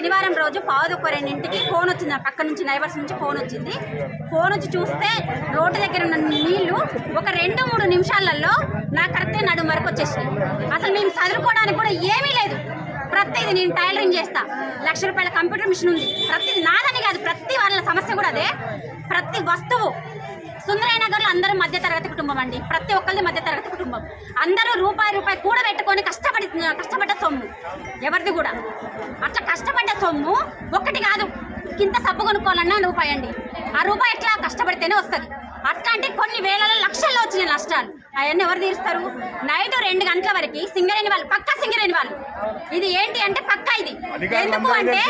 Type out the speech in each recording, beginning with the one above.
శనివారం రోజు పావుదొక్క రెండింటికి ఫోన్ వచ్చింది. పక్క నుంచి నైబర్స్ నుంచి ఫోన్ వచ్చింది. ఫోన్ వచ్చి చూస్తే రోడ్డు దగ్గర ఉన్న నీళ్ళు ఒక రెండు మూడు నిమిషాలలో నా కరెక్ట్ నడుము వరకు వచ్చేసినాయి. అసలు మేము చదువుకోవడానికి కూడా ఏమీ లేదు. ప్రతిది నేను టైలరింగ్ చేస్తా. లక్ష రూపాయల కంప్యూటర్ మిషన్ ఉంది. ప్రతిది నాదని కాదు ప్రతి వాళ్ళ సమస్య కూడా అదే. ప్రతి వస్తువు సుందరయ్య నగర్లో అందరూ మధ్యతరగతి కుటుంబం అండి. ప్రతి ఒక్కరిది మధ్యతరగతి కుటుంబం. అందరూ రూపాయి రూపాయి కూడా పెట్టుకొని కష్టపడి కష్టపడ్డ సొమ్ము. ఎవరిది కూడా. అట్లా కష్టపడ్డ సొమ్ము ఒక్కటి కాదు. కింద సబ్బు కొనుక్కోవాలన్నా రూపాయి అండి. ఆ రూపాయి ఎట్లా కష్టపడితేనే వస్తుంది. అట్లాంటి కొన్ని వేలలో లక్షల్లో వచ్చినాయి నష్టాలు. అవన్నీ ఎవరు తీరుస్తారు? నైట్ రెండు గంటల వరకు సింగరేణి వాళ్ళు పక్కా సింగరేణి వాళ్ళు. ఇది ఏంటి అంటే పక్కా ఇది. ఎందుకు అంటే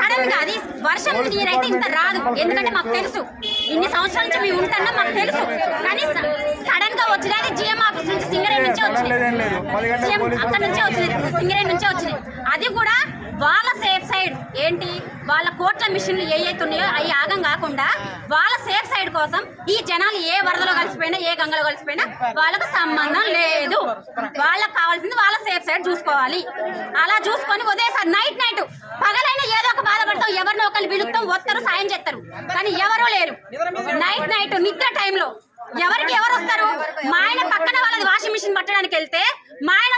సడన్గా అది వర్షం నీరైతే ఇంత రాదు. ఎందుకంటే మాకు తెలుసు. ఇన్ని సంవత్సరాల నుంచి మేము ఉంటున్నాం మాకు తెలుసు. కానీ సడన్గా వచ్చినది జిఎం ఆఫీస్ నుంచి సింగరేణి నుంచే వచ్చింది. సీఎం అక్కడ నుంచే వచ్చింది. సింగరేణి నుంచే వచ్చింది. అది కూడా వాళ్ళ సేఫ్ సైడ్ ఏంటి? వాళ్ళ కోట్ల మిషన్లు ఏ అయితే ఉన్నాయో అవి ఆగం కాకుండా వాళ్ళ సేఫ్ సైడ్ కోసం ఈ జనాలు ఏ వరదలో కలిసిపోయినా ఏ గంగలో కలిసిపోయినా వాళ్ళకు సంబంధం లేదు. వాళ్ళకి కావాల్సింది వాళ్ళ సేఫ్ సైడ్ చూసుకోవాలి. అలా చూసుకొని ఉదయసారి నైట్ నైట్ పగలైనా ఏదో ఒక బాధపడతాం ఎవరినో ఒకరిని పిలుస్తాం వస్తారు సాయం చేస్తారు. కానీ ఎవరూ లేరు. నైట్ నైట్ నిద్ర టైంలో ఎవరికి ఎవరు వస్తారు? మా ఆయన పక్కన వాళ్ళది వాషింగ్ మిషన్ పట్టడానికి వెళ్తే మా ఆయన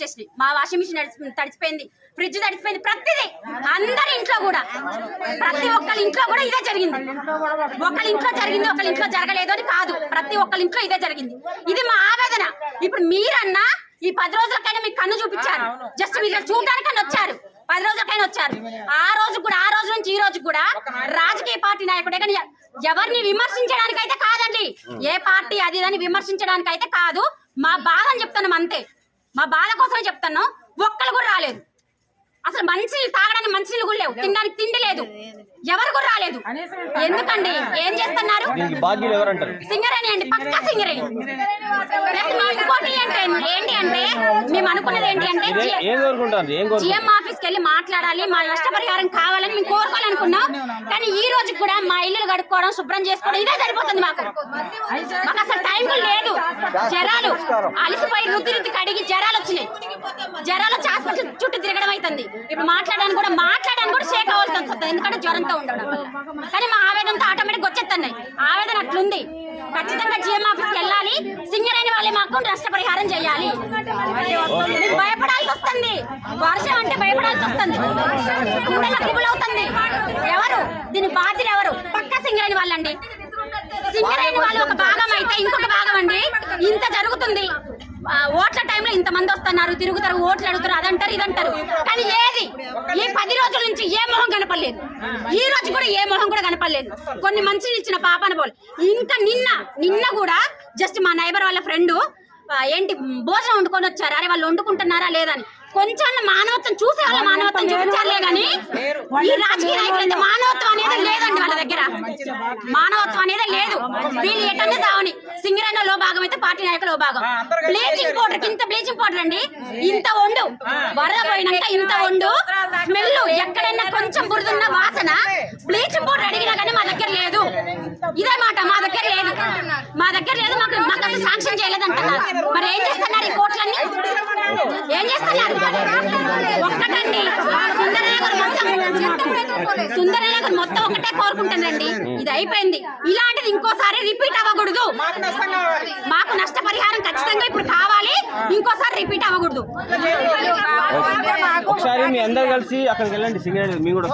వచ్చేసింది. మా వాషింగ్ మిషన్ తడిచిపోయింది ఫ్రిడ్జ్ తడిచిపోయింది ప్రతిదీ. అందరి ఇంట్లో కూడా. ప్రతి ఒక్కరి ఇంట్లో కూడా ఇదే జరిగింది. ఒకళ్ళ ఇంట్లో జరిగింది ఒకళ్ళ ఇంట్లో జరగలేదు అని కాదు. ప్రతి ఒక్కళ్ళ ఇంట్లో ఇదే జరిగింది. ఇది మా ఆవేదన. ఇప్పుడు మీరన్నా ఈ పది రోజులకైనా మీకు కన్ను చూపించారు. జస్ట్ మీరు చూడడానికన్నా వచ్చారు. పది రోజులకైనా వచ్చారు. ఆ రోజు కూడా ఆ రోజు నుంచి ఈ రోజు కూడా రాజకీయ పార్టీ నాయకుడే కానీ ఎవరిని విమర్శించడానికి అయితే కాదండి. ఏ పార్టీ అది అని విమర్శించడానికి అయితే కాదు. మా బాధని చెప్తున్నాం అంతే. మా బాధ కోసమే చెప్తున్నాం ఒక్కరు కూడా రాలేదు. అసలు మంచి తాగడానికి మంచి కూడా లేవు. తినడానికి తిండి లేదు. ఎవరు కూడా రాలేదు. ఎందుకండి? ఏం చేస్తున్నారు? సింగరేణి అండి. పక్కా సింగరేణి. ఇంకోటి ఏంటి ఏంటి అంటే మేము అనుకున్నది ఏంటి అంటే జిఎం ఆఫీస్కి వెళ్ళి మాట్లాడాలి. మా నష్టపరిహారం కావాలని మేము అనుకున్నాం కానీ ఈ రోజు కూడా మా ఇల్లు కడుక్కోవడం శుభ్రం చేసుకోవడం ఇదే సరిపోతుంది మాకు. మాకు అసలు టైం లేదు. జ్వరాలు అలసిపోయి రుద్ది రుద్ది కడిగి జ్వరాలు వచ్చినాయి. జ్వరాలు హాస్పిటల్ చుట్టూ తిరగడం అవుతుంది. ఇప్పుడు మాట్లాడడానికి కూడా మాట్లాడడానికి కూడా షేక్ అవ్వాల్సి వస్తుంది ఎందుకంటే జ్వరంతో ఉండడం. వల్ల కానీ మా ఆవేదనతో ఆటోమేటిక్ వచ్చేస్తున్నాయి. ఆవేదన అట్లుంది. ఖచ్చితంగా జిఎం ఆఫీస్కి సింగరేణి వాళ్ళే మాకు నష్టపరిహారం చేయాలి. మీకు భయపడాల్సి వస్తుంది. వర్షం అంటే భయపడాల్సి వస్తుంది. అవుతుంది. ఎవరు? దీని బాధ్యులు ఎవరు? పక్క సింగరేణి వాళ్ళండి. సింగరేణి వాళ్ళు ఒక భాగం అయితే ఇంకొక భాగం అండి. ఇంత జరుగుతుంది. ఓట్ల టైంలో ఇంత మంది వస్తున్నారు తిరుగుతారు ఓట్లు అడుగుతారు అదంటారు ఇదంటారు. కానీ ఏది? ఈ పది రోజుల నుంచి ఏ మొహం కనపడలేదు. ఈ రోజు కూడా ఏ మొహం కూడా కనపడలేదు. కొన్ని మంచి ఇచ్చిన పాపన పోలు ఇంకా నిన్న నిన్న కూడా జస్ట్ మా నైబర్ వాళ్ళ ఫ్రెండ్ ఏంటి భోజనం వండుకొని వచ్చారు. అరే వాళ్ళు వండుకుంటున్నారా లేదని కొంచెం మానవత్వం చూసే వాళ్ళ మానవత్వం చూపించారులే కానీ ఈ రాజకీయ నాయకులు మానవత్వం అనేది లేదని మానవత్వం అనేది లేదు. వీళ్ళు ఎటన్నా సావని. సింగరేణిలో భాగం అయితే పార్టీ నాయకులు భాగం. బ్లీచింగ్ పౌడర్ ఇంత బ్లీచింగ్ పౌడర్ అండి. ఇంత వండు. వరద పోయినాక ఇంత వండు. స్మెల్ ఎక్కడైనా కొంచెం బురదున్న వాసన బ్లీచింగ్ పౌడర్ అడిగినా కానీ మా దగ్గర లేదు. ఇదే మాట మా దగ్గర లేదు. మా దగ్గర లేదు మాకు మాకు అసలు శాంక్షన్ చేయలేదు అంటున్నారు మరి ఏం చేస్తున్నారు ఈ కోట్లన్నీ? ఏం చేస్తున్నారు? ఒక్కటండి. సుందరనగర్ మొత్తం ఒకటే కోరుకుంటానండి ఇది అయిపోయింది. ఇలాంటిది ఇంకోసారి రిపీట్ అవ్వకూడదు. మాకు నష్టపరిహారం ఖచ్చితంగా ఇప్పుడు కావాలి. ఇంకోసారి రిపీట్ అవ్వకూడదు. ఒకసారి మీ అందరు కలిసి అక్కడికి వెళ్ళండి. సింగరేణి మేము కూడా.